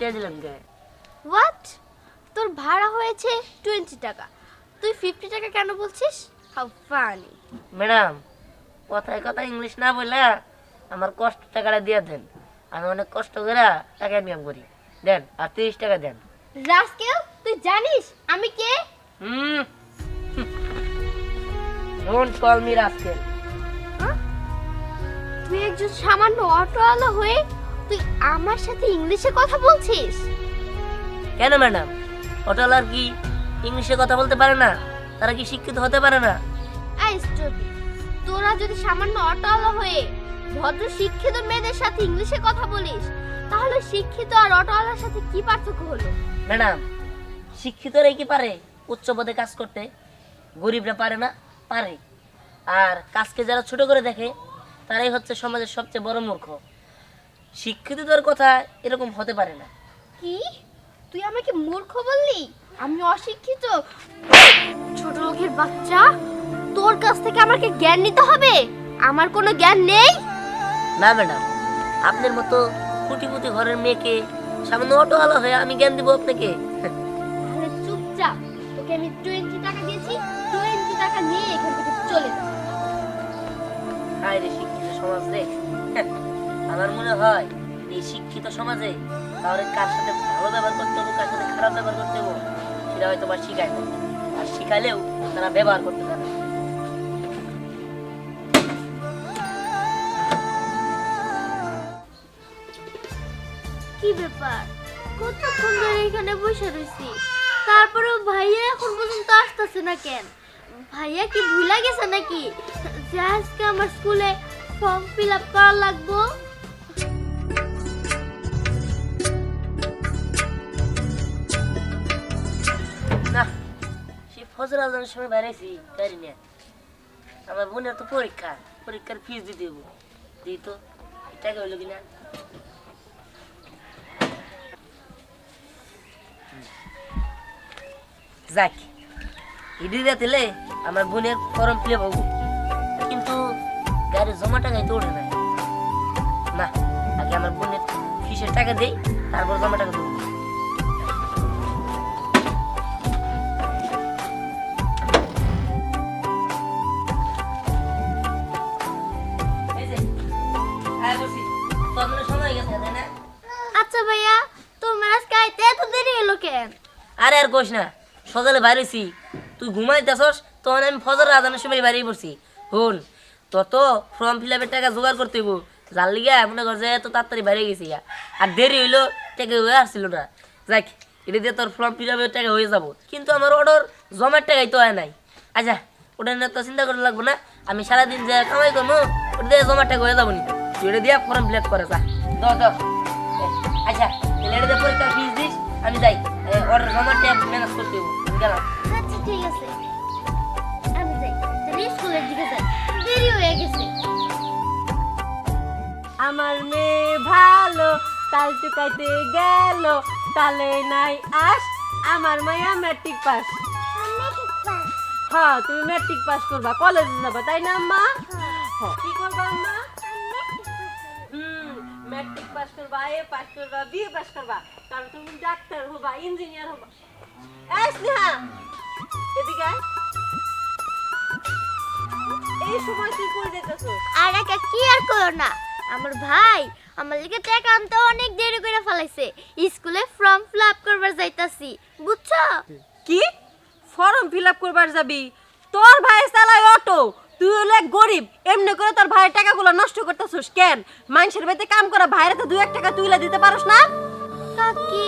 টাকা দিলাম হোয়াট তোর ভাড়া হয়েছে টোয়েন্টি টাকা। তুই ফিফটি টাকা কেন বলছিস? হাউ ফানি ম্যাডাম কথায় কথা ইংলিশ না বললে আমার কষ্ট টাকাটা দিয়ে দেন। আমি অনেক কষ্ট করে টাকা ইনকাম করি। দেন আর তিরিশ টাকা দেন। রাস্কেল তুই জানিস আমি কে? হুম। ডোন্ট কল মি রাস্কেল হ্যাঁ? তুই একজন সামান্য অটোওয়ালা হয়ে তুই আমার সাথে ইংলিশে কথা বলছিস? কেন ম্যাডাম? অটোলার কি ইংলিশে কথা বলতে পারে না? তারা কি শিক্ষিত হতে পারে না? আই স্টুপিড তোরা যদি সামান্য অটোওয়ালা হয়ে ভদ্র শিক্ষিত মেয়েদের সাথে ইংলিশে কথা বলিস তাহলে শিক্ষিত আর অটোওয়ালার সাথে কি পার্থক্য হলো? ম্যাডাম শিক্ষিতরাই কি পারে উচ্চ পদে কাজ করতে? গরিবরা পারে না পারে। আর কাজকে যারা ছোট করে দেখে তারাই হচ্ছে সমাজের সবচেয়ে বড় মূর্খ। শিক্ষিতদের কথা এরকম হতে পারে না। কি? তুই আমাকে মূর্খ বললি? আমি অশিক্ষিত। ছোট লোকের বাচ্চা? তোর কাছ থেকে আমাকে জ্ঞান নিতে হবে? আমার কোনো জ্ঞান নেই? না ম্যাডাম। আপনার মতো কুটিপুটি ঘরের মেয়েকে সামান্য অটোওয়ালা হয়ে আমি জ্ঞান দিব আপনাকে। তাহলে চুপচাপ। তোকে আমি টোয়েন্টি টাকা দিয়েছি। টোয়েন্টি টাকা নিয়ে এখান থেকে চলে যা। হায় রে শিক্ষিত সমাজ রে। আমার মনে হয় এই শিক্ষিত সমাজে তাহলে কার সাথে ভালো ব্যবহার করতে হবে, কার সাথে খারাপ ব্যবহার করতে হবে, সেটা হয়তো বা শিখায় না। আর শিখালেও তারা ব্যবহার করতে না। কি ব্যাপার? কতক্ষণ ধরে এখানে বসে রয়েছি তারপরেও ভাইয়া এখন পর্যন্ত আসতেছে না কেন? ভাইয়া কি ভুলে গেছে নাকি? যে আজকে আমার স্কুলে ফর্ম ফিল আপ করা লাগবো? ফজর আজানের সময় বেড়াইছি পারি না। আমার বোনের তো পরীক্ষা, পরীক্ষার ফিস দিয়ে হব দিই তো টাকা হইল কিনা? যাক ইডি দিলে আমার বোনের ফর্ম ফিল আপ কিন্তু গাড়ি জমা টাকায় তো ওঠে না না, আগে আমার বোনের ফিসের টাকা দেই, তারপর জমা টাকা দেবো। আরে কোষ না, সকালে বাইরেছি, তুই ঘুমাইতেছস তখন আমি ফজর আজানের সময় বাইরে পড়ছি। হুন তত ফর্ম ফিল আপের টাকা জোগাড় করতে হইব, যার লিগা মনে কর যে এত তাড়াতাড়ি বাইরে গেছি আর দেরি হইল টাকা হয়ে আসছিল না। যাক, এটা দিয়ে তোর ফর্ম ফিল আপের টাকা হয়ে যাব। কিন্তু আমার অর্ডার জমার টাকাই তো হয় নাই। আচ্ছা ওটা নিয়ে তো চিন্তা করা লাগবো না। আমি সারাদিন যে কামাই করব, ওটা দিয়ে জমার টাকা হয়ে যাব নি তুই এটা দিয়ে ফর্ম ফিল আপ করে, যা। দাও আচ্ছা এটা দিয়ে পরীক্ষার ফিস দিস, আমি যাই। অর্ডার জমার ম্যানেজ করতে হইব গেলাম। আচ্ছা ঠিক আছে। আমি যাই। তাহলে স্কুলের দিকে যাই দেরি হয়ে গেছে। আমার মেয়ে ভালো তাল চুকাইতে গেল। তালে নাই আস আমার মায়া ম্যাট্রিক পাস? হ্যাঁ তুমি ম্যাট্রিক পাস করবা। কলেজে যাবা তাই না আম্মা হ্যাঁ। কি করবা ম্যাট্রিক পাস করবা এ পাস করবা বিএ পাস করবা কারণ তুমি ডাক্তার হবা ইঞ্জিনিয়ার হবা। এই স্নেহা এদিকে এই সময় তুই কই যেতেছিস? আর একা কি আর করো না? আমার ভাই আমার লিগে টাকা আনতে অনেক দেরি করে ফেলাইছে। স্কুলে ফর্ম ফিল আপ করবার যাইতাছি বুঝছ? কি? ফর্ম ফিল আপ করবার যাবি? তোর ভাই চালায় অটো তুই হলে গরিব, এমনি করে তোর ভাইয়ের টাকাগুলো নষ্ট করতেছিস কেন? মানুষের বাড়িতে কাম করা ভাইরে তো দু এক টাকা তুইলা দিতে পারোস না? কাকি,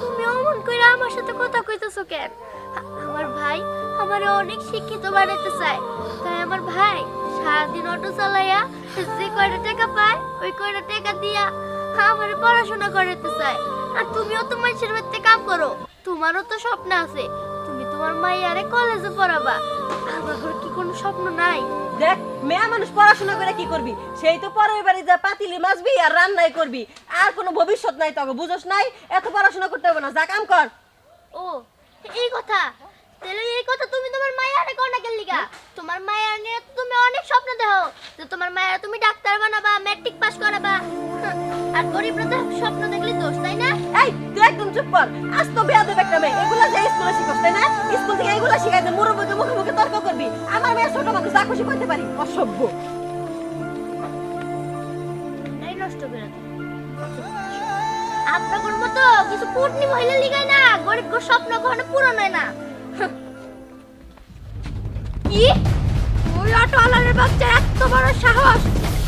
তুমি অমন করে আমার সাথে কথা কইতেছো কেন? আমার ভাই আমারে অনেক শিক্ষিত বানাতে চায়। তাই আমার ভাই সারাদিন অটো চালাইয়া যে কয়টা টাকা পায়, ওই কয়টা টাকা দিয়া আমার পড়াশোনা করাতে চায়। আর তুমিও তো মানুষের বাড়িতে কাম করো। তোমারও তো স্বপ্ন আছে, তুমি তোমার মাইয়ারে কলেজে পড়াবা। আমার কোনো স্বপ্ন নাই। দেখ মেয়ে মানুষ পড়াশোনা করে কি করবি? সেই তো পরের বাড়ি যা পাতিলি মাছবি আর রান্নাই করবি। আর কোনো ভবিষ্যৎ নাই তোকে বুঝোস নাই? এত পড়াশোনা করতে হবে না যা কাম কর। ও এই কথা? তাহলে এই কথা তুমি তোমার মায়ের কোন না লিগা? তোমার মায়ের নিয়ে তুমি অনেক স্বপ্ন দেখো। যে তোমার মায়ের তুমি ডাক্তার বানাবা ম্যাট্রিক পাস করাবা। আর গরিবরা তো স্বপ্ন দেখলে দোষ তাই না? এই তুই একদম চুপ কর। আজ তো বিয়া দেবে একটা মেয়ে। এগুলা যে স্কুলে তাই না? স্কুল থেকে এগুলা শিখাইতে মুরব্বীকে মুখে মুখে তর্ক করবি। আমার মেয়ে ছোট মানুষ যা খুশি করতে পারি। অসভ্য। নষ্ট করে। আপনাদের মতো কিছু পুটনি মহিলা লিগায় না গরিব গো স্বপ্ন কখনো পূরণ হয় না। কি? ওই অটোওয়ালার বাচ্চা এত বড় সাহস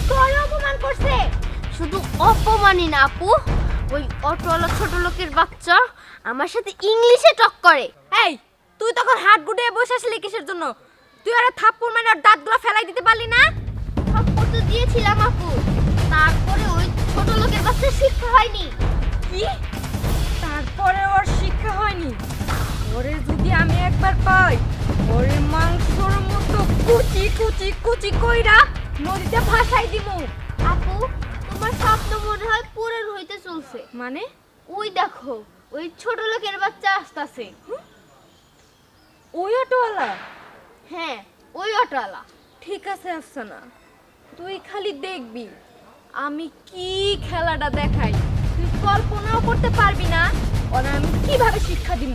তোর অপমান করছে। শুধু অপমানই না আপু। ওই অটোওয়ালা ছোট লোকের বাচ্চা আমার সাথে ইংলিশে টক করে। এই তুই তখন হাত গুটিয়ে বসে আসলি কিসের জন্য? তুই আর থাপ্পড় মানে ওর দাঁতগুলো ফেলাই দিতে পারলি না? থাপ্পড় তো দিয়েছিলাম আপু। তারপরে ওই ছোট লোকের বাচ্চা শিক্ষা হয়নি। কি? তারপরে ওর শিক্ষা হয়নি? ওরে যদি আমি একবার পাই ওরে মাংসর মতো কুচি কুচি কুচি কইরা নদীতে ভাসাই দিমু। আপু তোমার স্বপ্ন মনে হয় পূরণ হইতে চলছে। মানে? ওই দেখো ওই ছোট লোকের বাচ্চা আসতেছে। ওই অটোওয়ালা? হ্যাঁ ওই অটোওয়ালা। ঠিক আছে আফসানা। তুই খালি দেখবি আমি কি খেলাটা দেখাই। তুই কল্পনাও করতে পারবি না ওরা আমি কীভাবে শিক্ষা দিব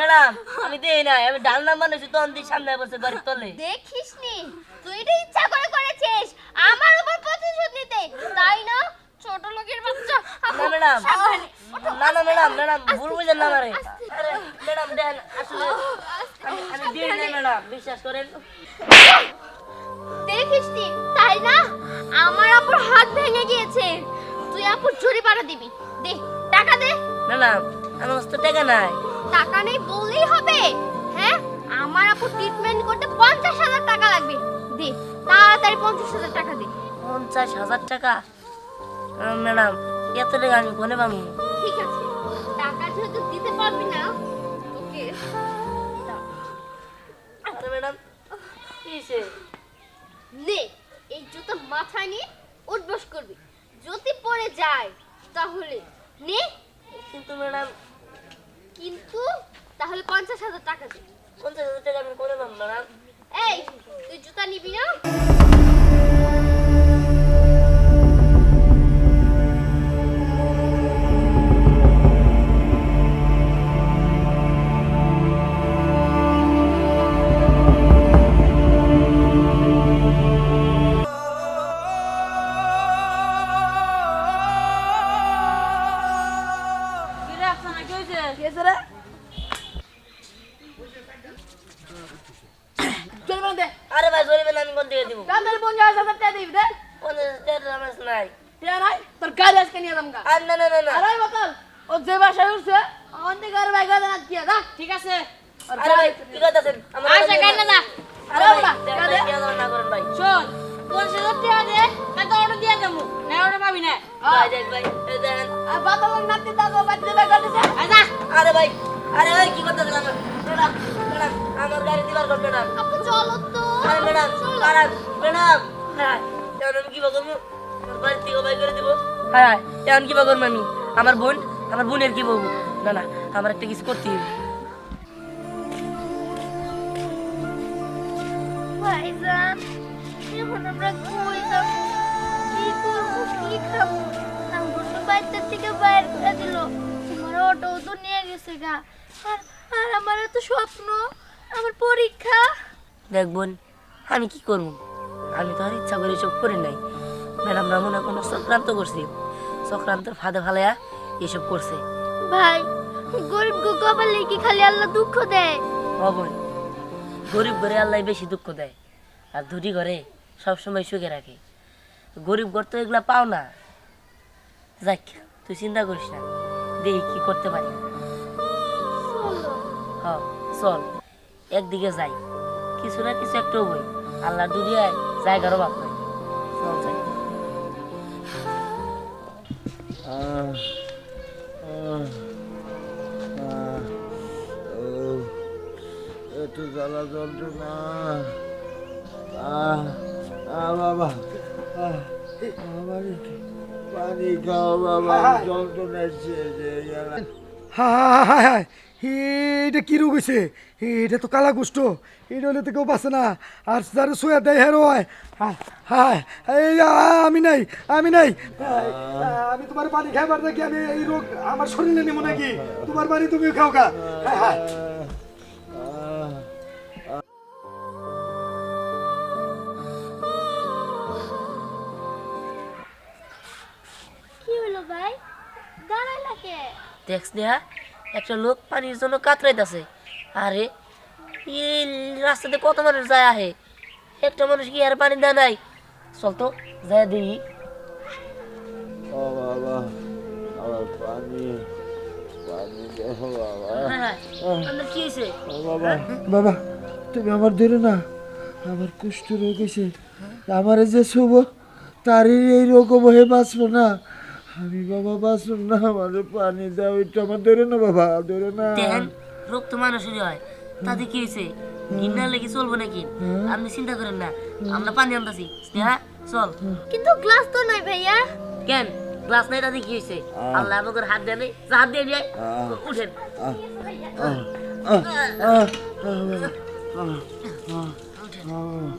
ম্যাডাম আমি দেই নাই আমি ডাল নাম বানাইছি তখন দিয়ে সামনে বসে বাড়ির তলে। দেখিসনি তুই এটা ইচ্ছা করে করেছিস আমার উপর প্রতিশোধ নিতে। তাই না? ছোট লোকের বাচ্চা না ম্যাডাম। না না ম্যাডাম ম্যাডাম ভুল বুঝেন না আমারে। ম্যাডাম দেন আসলে আমি আমি দিই নাই ম্যাডাম বিশ্বাস করেন। দেখিসনি তাই না? আমার আপুর হাত ভেঙে গিয়েছে। তুই আপুর জরিমানা দিবি। দে টাকা দে। ম্যাডাম আমার কাছে তো টাকা নাই। টাকা নেই বললেই হবে। হ্যাঁ? আমার আপু ট্রিটমেন্ট করতে পঞ্চাশ হাজার টাকা লাগবে। দে তাড়াতাড়ি পঞ্চাশ হাজার টাকা দে। পঞ্চাশ হাজার টাকা? ম্যাডাম এত টাকা আমি কোনে পাবো ঠিক আছে। টাকা যেহেতু দিতে পারবি না ওকে। আরে ম্যাডাম কি হয়েছে? নে এই জুতো মাথায় নিয়ে উঠবস করবি। যদি পড়ে যায় তাহলে নে। কিন্তু ম্যাডাম কিন্তু তাহলে পঞ্চাশ হাজার টাকা দিবি পঞ্চাশ হাজার টাকা আমি করে দাম না। এই তুই জুতা নিবি না? আমি কোন থেকে দিব। কান্দার পঞ্চাশ হাজার টাকা দিবি দে। পঞ্চাশ হাজার টাকা আমার নাই। টিয়া নাই? তোর গাড়ি আজকে নিয়ে যাম আর না না না না। আরে বকাল ও যে বাসায় উঠছে আমার দিকে বাইক না দিয়ে দা ঠিক আছে। আরে ভাই আমার আচ্ছা না। দা আরে ভাই বাবা, না করেন শোন পঞ্চাশ হাজার টাকা দে না অর্ডার দিয়ে দেবো না অর্ডার পাবি না। ভাই দেখ ভাই দেখেন। আর নাতি দাদু বাড়িতে বাইক করতেছে আরে ভাই আরে ভাই কি করতেছেন আমার? গাড়ি দিবার কর ম্যাডাম। আপু চলো তো। আরে ম্যাডাম দাঁড়ান ম্যাডাম। হ্যাঁ এখন আমি কি করব? বাড়ি থেকে বাই করে দিব। হ্যাঁ এখন কি করব আমি? আমার বোন আমার বোনের কি বলব? না না আমার একটা কিছু করতে হবে। ভাইজান এখন আমরা কই যাব? কি করব কি খাব? আমার তো বাড়িতে থেকে বাইর করে দিল। আমার অটো তো নিয়ে গেছে গা। আর আর আমার তো স্বপ্ন। আমার পরীক্ষা। দেখ বোন আমি কি করব? আমি তো আর ইচ্ছা করে সব করে নাই। ম্যাডামরা মনে কোনো চক্রান্ত করছি। চক্রান্তের ফাঁদে ফালাইয়া এসব করছে। ভাই গরিব গো কপালে কি খালি আল্লাহ দুঃখ দেয়? ও বোন গরিব ঘরে আল্লাহ বেশি দুঃখ দেয়। আর ধুটি ঘরে সবসময় সুখে রাখে। গরিব ঘর তো এগুলা পাও না। যাক তুই চিন্তা করিস না। দেখি কি করতে পারি। হ চল। একদিকে যাই। কিছু না কিছু একটা বই আল্লাহ দুনিয়ায় জায়গারও বাপ নাই। চল যাই। জ্বালা যন্ত্রণা বাবা। পানি খাও বাবা যন্ত্রণা শেষ হায় হায় হায় এটা কি রোগ হয়েছে এটা তো কালা কুষ্ঠ এটা হলে তো কেউ বাঁচে না। আর যারা সোয়া দেয় হ্যাঁ। হয়, হায় আমি নাই আমি নাই। আমি তোমার পানি খাইবার নাকি আমি এই রোগ আমার শরীরে নেব নাকি। তোমার বাড়ি তুমি খাও খা। কি হলো ভাই? দাঁড়াইলা কে? দেখছ দেহা একটা লোক পানির জন্য কাতরাইতেছে। আরে এই রাস্তাতে কত মানুষ যায় আহে? একটা মানুষ কি আর পানি দেয় নাই? চল তো যায় দিই ও বাবা আমার পানি পানি বাবা। আপনার কি হয়েছে? ও বাবা। বাবা তুমি আমার ধরে না। আমার কুষ্ঠ রোগ হয়েছে। আমার যে শুভ তারই এই রোগ হয়ে বাঁচবো না। আমি বাবা বাঁচব না আমার পানি দাও একটু আমার ধরে না বাবা ধরে না দেখেন রোগ তো মানুষেরই হয় তাতে কি হয়েছে ঘিন্না লেগে চলবো নাকি আপনি চিন্তা করেন না আমরা পানি আনতেছি স্নেহা চল কিন্তু গ্লাস তো নাই ভাইয়া কেন গ্লাস নাই তাতে কি হয়েছে আল্লাহ আমাদের হাত দেয় নাই যা হাত দিয়ে যায় উঠেন উঠেন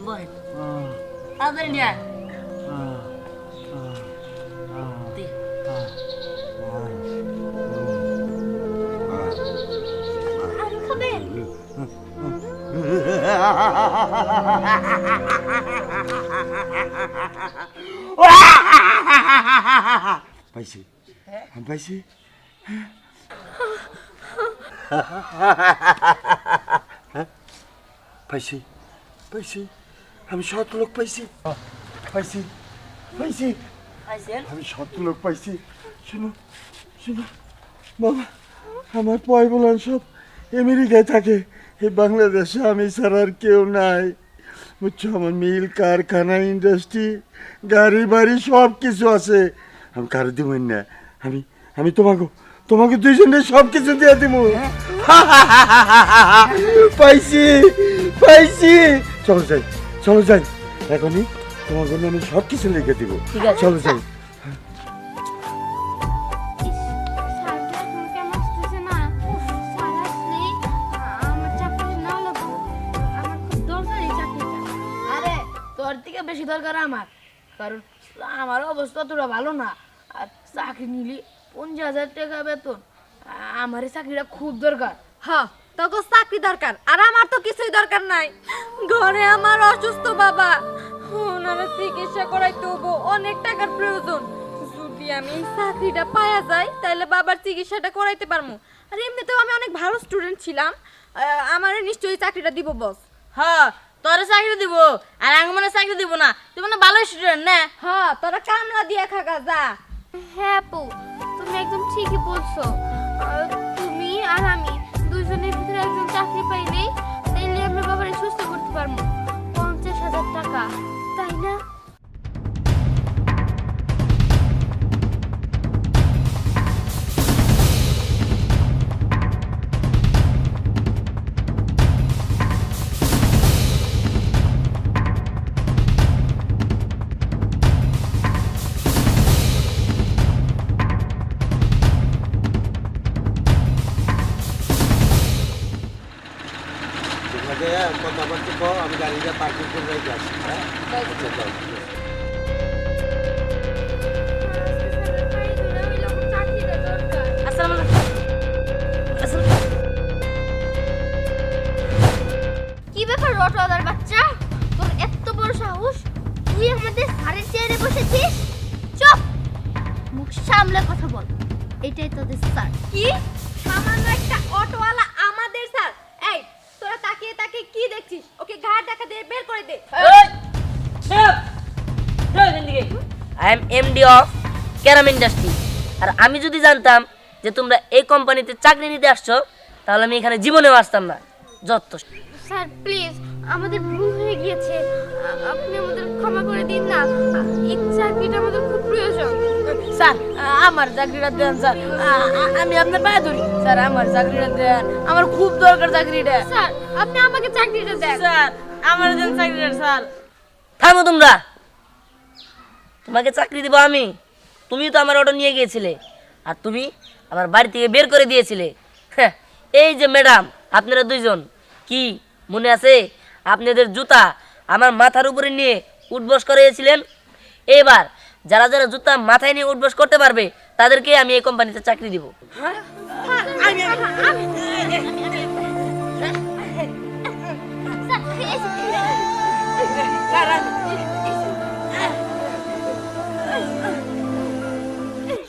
বহেন তাড়াতাড়ি নিয়ে পাইছি। আমি পাইছি। পাইছি। পাইছি। আমি সৎ লোক পাইছি। পাইছি। পাইছি? আমি সৎ লোক পাইছি। শুনো শুনো। বাবা আমার পয় বলান সব আমেরিকায় থাকে। এই বাংলাদেশে আমি ছাড়া আর কেউ নাই। বুঝছ আমার মিল কারখানা ইন্ডাস্ট্রি গাড়ি বাড়ি সব কিছু আছে। আমি কার দিব না। আমি আমি তোমাকে তোমাকে দুইজনে সব কিছু দিয়ে দিব। পাইছি পাইছি। চলো যাই চলো যাই। এখনই তোমার জন্য আমি সব কিছু লিখে দিব। চলো যাই। দরকার আমার। কারণ আমার অবস্থা তোরা ভালো না। আর চাকরি নিলি পঞ্চাশ হাজার টাকা বেতন। আমার এই চাকরিটা খুব দরকার। হ্যাঁ তোকে চাকরি দরকার। আর আমার তো কিছুই দরকার নাই। ঘরে আমার অসুস্থ বাবা। ওনারা চিকিৎসা করাইতে হব অনেক টাকার প্রয়োজন। যদি আমি এই চাকরিটা পাওয়া যায় তাহলে বাবার চিকিৎসাটা করাইতে পারব আর এমনিতেও আমি অনেক ভালো স্টুডেন্ট ছিলাম। আমার নিশ্চয়ই চাকরিটা দিব বস হ্যাঁ তোরে চাকরি দিব আর আমি মানে চাকরি দিব না। তুই মানে ভালো স্টুডেন্ট না? হ্যাঁ তোরা কামলা দিয়ে খাগা যা। হ্যাঁ আপু তুমি একদম ঠিকই বলছো। তুমি আর আমি দুইজনের ভিতরে একজন চাকরি পাইলেই তাইলে আমরা বাবারে সুস্থ করতে পারব। পঞ্চাশ হাজার টাকা তাই না? তোমাকে কথাবার্তা কও আমি গাড়িটা পার্কিং করে রেখে আসি হ্যাঁ? আচ্ছা, কি ব্যাপার রটওয়ালার বাচ্চা? তোর এত বড় সাহস? তুই আমাদের সারের চেয়ারে বসেছিস? চুপ! মুখ সামলে কথা বল। এটাই তোদের স্যার। কি? সামান্য একটা অটোওয়ালা আমাদের স্যার এই তোরা তাকিয়ে তাকিয়ে কি দেখছিস? ওকে ঘাট দেখা দিয়ে বের করে দে। I am MD of carrom industry আর আমি যদি জানতাম যে তোমরা এই কোম্পানিতে চাকরি নিতে আসছো তাহলে আমি এখানে জীবনেও আসতাম না। যত স্যার প্লিজ আমাদের ভুল হয়ে গিয়েছে। আপনি আমাদের ক্ষমা করে দিন না। এই চাকরিটা আমাদের খুব প্রয়োজন। স্যার আমার চাকরিটা দেন স্যার। আমি আপনার পায়ে ধরি। স্যার আমার চাকরিটা দেন। আমার খুব দরকার চাকরিটা। স্যার আপনি আমাকে চাকরিটা দেন। স্যার আমার দেন চাকরিটা স্যার। থামো তোমরা। তোমাকে চাকরি দেবো আমি। তুমি তো আমার অটো নিয়ে গিয়েছিলে। আর তুমি আমার বাড়ি থেকে বের করে দিয়েছিলে। হ্যাঁ, এই যে ম্যাডাম আপনারা দুইজন কি মনে আছে? আপনাদের জুতা আমার মাথার উপরে নিয়ে উঠবস করিয়েছিলেন এবার যারা যারা জুতা মাথায় নিয়ে উঠবস করতে পারবে, তাদেরকে আমি এই কোম্পানিতে চাকরি দিব।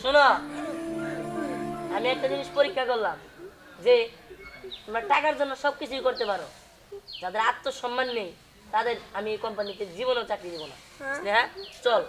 শোনো, আমি একটা জিনিস পরীক্ষা করলাম, যে তোমরা টাকার জন্য সব কিছুই করতে পারো। যাদের আত্মসম্মান নেই তাদের আমি এই কোম্পানিতে জীবনেও চাকরি দেবো না। হ্যাঁ। চল।